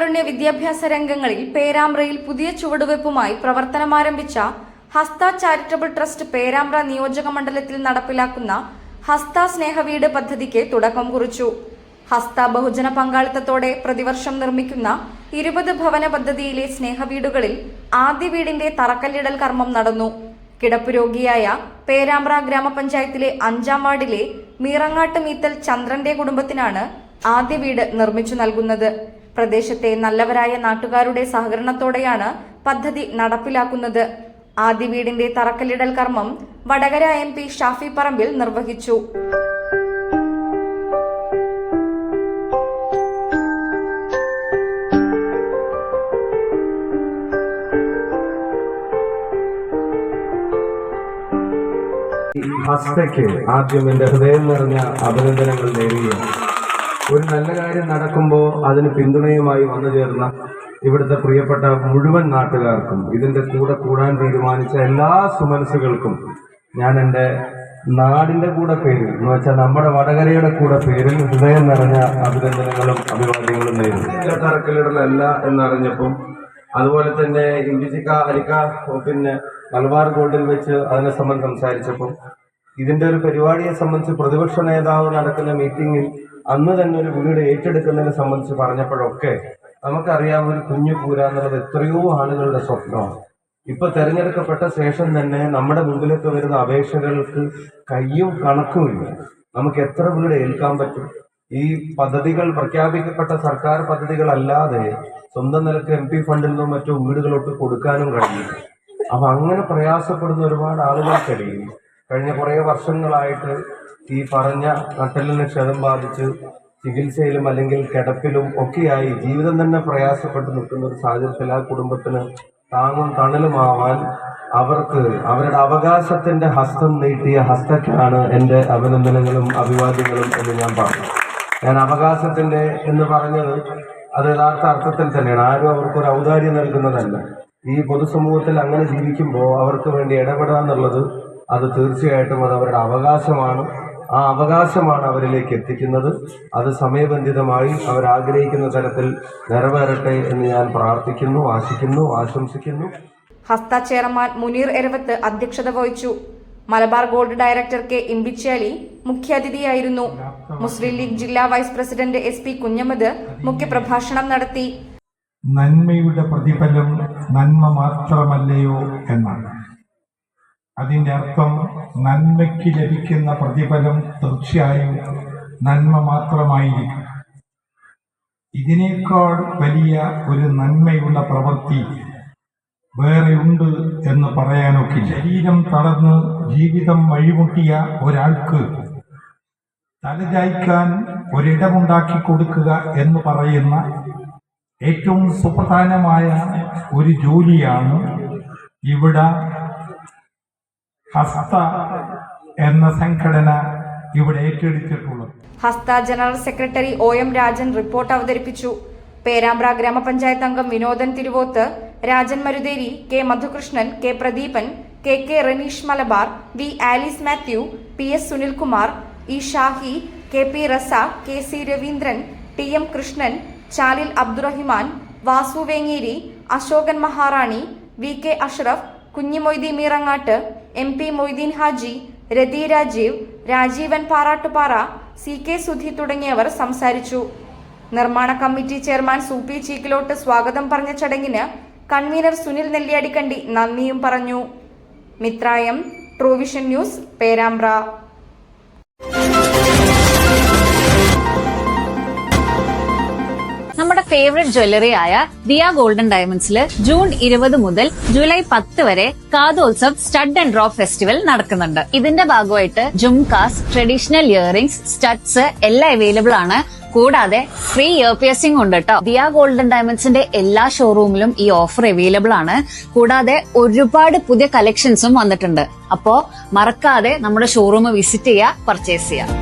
ജീവകാരുണ്യ വിദ്യാഭ്യാസ രംഗങ്ങളിൽ പേരാമ്പ്രയിൽ പുതിയ ചുവടുവയ്പുമായി പ്രവർത്തനമാരംഭിച്ച ഹസ്ത ചാരിറ്റബിൾ ട്രസ്റ്റ് പേരാമ്പ്ര നിയോജക മണ്ഡലത്തിൽ നടപ്പിലാക്കുന്ന ഹസ്ത സ്നേഹവീട് പദ്ധതിക്ക് തുടക്കം കുറിച്ചു. ഹസ്ത ബഹുജന പങ്കാളിത്തത്തോടെ പ്രതിവർഷം നിർമ്മിക്കുന്ന ഇരുപത് ഭവന പദ്ധതിയിലെ സ്നേഹവീടുകളിൽ ആദ്യ വീടിന്റെ തറക്കല്ലിടൽ കർമ്മം നടന്നു. കിടപ്പ് രോഗിയായ പേരാമ്പ്ര ഗ്രാമപഞ്ചായത്തിലെ അഞ്ചാം വാർഡിലെ മീറങ്ങാട്ട് മീത്തൽ ചന്ദ്രന്റെ കുടുംബത്തിനാണ് ആദ്യ വീട് നിർമ്മിച്ചു നൽകുന്നത്. പ്രദേശത്തെ നല്ലവരായ നാട്ടുകാരുടെ സഹകരണത്തോടെയാണ് പദ്ധതി നടപ്പിലാക്കുന്നത്. ആദ്യ വീടിന്റെ തറക്കല്ലിടൽ കർമ്മം വടകര എം പി ഷാഫി പറമ്പിൽ നിർവഹിച്ചു. ആദ്യം എന്റെ ഹൃദയം നിറഞ്ഞ അഭിനന്ദനങ്ങൾ നേരുകയാണ്. ഒരു നല്ല കാര്യം നടക്കുമ്പോൾ അതിന് പിന്തുണയുമായി വന്നു ചേർന്ന ഇവിടുത്തെ പ്രിയപ്പെട്ട മുഴുവൻ നാട്ടുകാർക്കും ഇതിന്റെ കൂടെ കൂടാൻ തീരുമാനിച്ച എല്ലാ സുമനസുകൾക്കും ഞാൻ എന്റെ നാടിന്റെ കൂടെ പേരിൽ എന്ന് വെച്ചാൽ നമ്മുടെ വടകരയുടെ കൂടെ പേരിൽ ഹൃദയം നിറഞ്ഞ അഭിനന്ദനങ്ങളും അഭിവാദ്യങ്ങളും നേരിടും തറക്കല്ലിടലല്ല എന്നറിഞ്ഞപ്പം അതുപോലെ തന്നെ ഇംബിസിക്ക അരിക്ക പിന്നെ മലബാർ ഗോൾഡിൽ വെച്ച് അതിനെ സംബന്ധം സംസാരിച്ചപ്പം ഇതിന്റെ ഒരു പരിപാടിയെ സംബന്ധിച്ച് പ്രതിപക്ഷ നേതാവ് നടക്കുന്ന മീറ്റിംഗിൽ അന്ന് തന്നെ ഒരു വീട് ഏറ്റെടുക്കുന്നതിനെ സംബന്ധിച്ച് പറഞ്ഞപ്പോഴൊക്കെ നമുക്കറിയാം ഒരു കുഞ്ഞു പൂര എന്നുള്ളത് എത്രയോ ആളുകളുടെ സ്വപ്നമാണ്. ഇപ്പൊ തെരഞ്ഞെടുക്കപ്പെട്ട ശേഷം തന്നെ നമ്മുടെ മുമ്പിലേക്ക് വരുന്ന അപേക്ഷകൾക്ക് കയ്യും കണക്കുമില്ല നമുക്ക് എത്ര വീട് ഏൽക്കാൻ പറ്റും? ഈ പദ്ധതികൾ പ്രഖ്യാപിക്കപ്പെട്ട സർക്കാർ പദ്ധതികളല്ലാതെ സ്വന്തം നിലയ്ക്ക് എം പി ഫണ്ടിൽ നിന്നും മറ്റോ വീടുകളോട്ട് കൊടുക്കാനും കഴിയും അപ്പൊ അങ്ങനെ പ്രയാസപ്പെടുന്ന ഒരുപാട് ആളുകൾക്കിടയിൽ കഴിഞ്ഞ കുറേ വർഷങ്ങളായിട്ട് ഈ പറഞ്ഞ നട്ടലിന് ക്ഷതം ബാധിച്ച് ചികിത്സയിലും അല്ലെങ്കിൽ കിടപ്പിലും ഒക്കെയായി ജീവിതം തന്നെ പ്രയാസപ്പെട്ട് നിൽക്കുന്ന ഒരു സാഹചര്യത്തിൽ ആ കുടുംബത്തിന് താങ്ങും തണലുമാവാൻ അവർക്ക് അവരുടെ അവകാശത്തിന്റെ ഹസ്തം നീട്ടിയ ഹസ്തക്കാണ് എന്റെ അഭിനന്ദനങ്ങളും അഭിവാദ്യങ്ങളും എന്ന് ഞാൻ പറഞ്ഞു. ഞാൻ അവകാശത്തിന്റെ എന്ന് പറഞ്ഞത് അത് യഥാർത്ഥ അർത്ഥത്തിൽ തന്നെയാണ്. ആരും അവർക്ക് ഒരു ഔദാര്യം നൽകുന്നതല്ല. ഈ പൊതുസമൂഹത്തിൽ അങ്ങനെ ജീവിക്കുമ്പോൾ അവർക്ക് വേണ്ടി ഇടപെടുക എന്നുള്ളത് അത് തീർച്ചയായിട്ടും അത് അവരുടെ അവകാശമാണ്. ആ അവകാശമാണ് അവരിലേക്ക് എത്തിക്കുന്നത്. അത് സമയബന്ധിതമായി അവരാഗ്രഹിക്കുന്ന തരത്തിൽ നിറവേറട്ടെ എന്ന് ഞാൻ പ്രാർത്ഥിക്കുന്നു ആശിക്കുന്നു ആശംസിക്കുന്നു. ഹസ്ത ചെയർമാൻ മുനീർ എരവത്ത് അധ്യക്ഷത വഹിച്ചു. Malabar gold director K Imbichali മുഖ്യാതിഥിയായിരുന്നു. മുസ്ലിം ലീഗ് ജില്ലാ vice president S P Kunhammad മുഖ്യപ്രഭാഷണം നടത്തി. നന്മയുടെ പ്രതിഫലം നന്മ മാത്രമല്ലയോ എന്നാണ്. അതിന്റെ അർത്ഥം നന്മയ്ക്ക് ലഭിക്കുന്ന പ്രതിഫലം തീർച്ചയായും നന്മ മാത്രമായിരിക്കും. ഇതിനേക്കാൾ വലിയ ഒരു നന്മയുള്ള പ്രവൃത്തി വേറെയുണ്ട് എന്ന് പറയാനൊക്കെ ശരീരം തളർന്ന് ജീവിതം വഴിമുട്ടിയ ഒരാൾക്ക് തലചായ്ക്കാൻ ഒരിടമുണ്ടാക്കി കൊടുക്കുക എന്ന് പറയുന്ന ഏറ്റവും സുപ്രധാനമായ ഒരു ജോലിയാണ് ഇവിടെ ഹസ്ത എന്ന സംഘടന ഇവിടെ ഏറ്റെടുത്തിട്ടുള്ളത്. Hasta general secretary O M Rajan report അവതരിപ്പിച്ചു. പേരാമ്പ്ര ഗ്രാമപഞ്ചായത്ത് അംഗം Vinodan Thiruvoth Rajan Marutheri K Madhukrishnan K Pradeepan K K Raneesh Malabar V Alice Mathew P S Sunilkumar E Shahi K P Raza K C Raveendran T M Krishnan Chalil Abdurahiman Vasu Vengeri Ashokan Maharani V K Ashraf Kunhimoidi Meerangatt M P Moideen Haji Rathi Rajeev Rajeevan Parattupara C K Sudhi തുടങ്ങിയവർ സംസാരിച്ചു. നിർമ്മാണ committee chairman Soopy Cheekkilode സ്വാഗതം പറഞ്ഞ ചടങ്ങിന് convener Sunil Nelliyadikandi നന്ദിയും പറഞ്ഞു. മിത്രായം Truevision news Perambra. Favourite jewellery ആയ Diya golden ഡയമണ്ട്സിൽ ജൂൺ ഇരുപത് മുതൽ ജൂലൈ പത്ത് വരെ Kathotsav stud and drop festival നടക്കുന്നുണ്ട്. ഇതിന്റെ ഭാഗമായിട്ട് ജുംകാസ് ട്രഡീഷണൽ ഇയറിംഗ്സ് സ്റ്റഡ്സ് എല്ലാം അവൈലബിൾ ആണ്. കൂടാതെ ഫ്രീ ഇയർ പിയസിംഗ് ഉണ്ട് കേട്ടോ ദിയ ഗോൾഡൻ ഡയമണ്ട്സിന്റെ എല്ലാ ഷോറൂമിലും ഈ ഓഫർ അവൈലബിൾ ആണ്. കൂടാതെ ഒരുപാട് പുതിയ കളക്ഷൻസും വന്നിട്ടുണ്ട്. അപ്പോ മറക്കാതെ നമ്മുടെ ഷോറൂം വിസിറ്റ് ചെയ്യുക പർച്ചേസ് ചെയ്യുക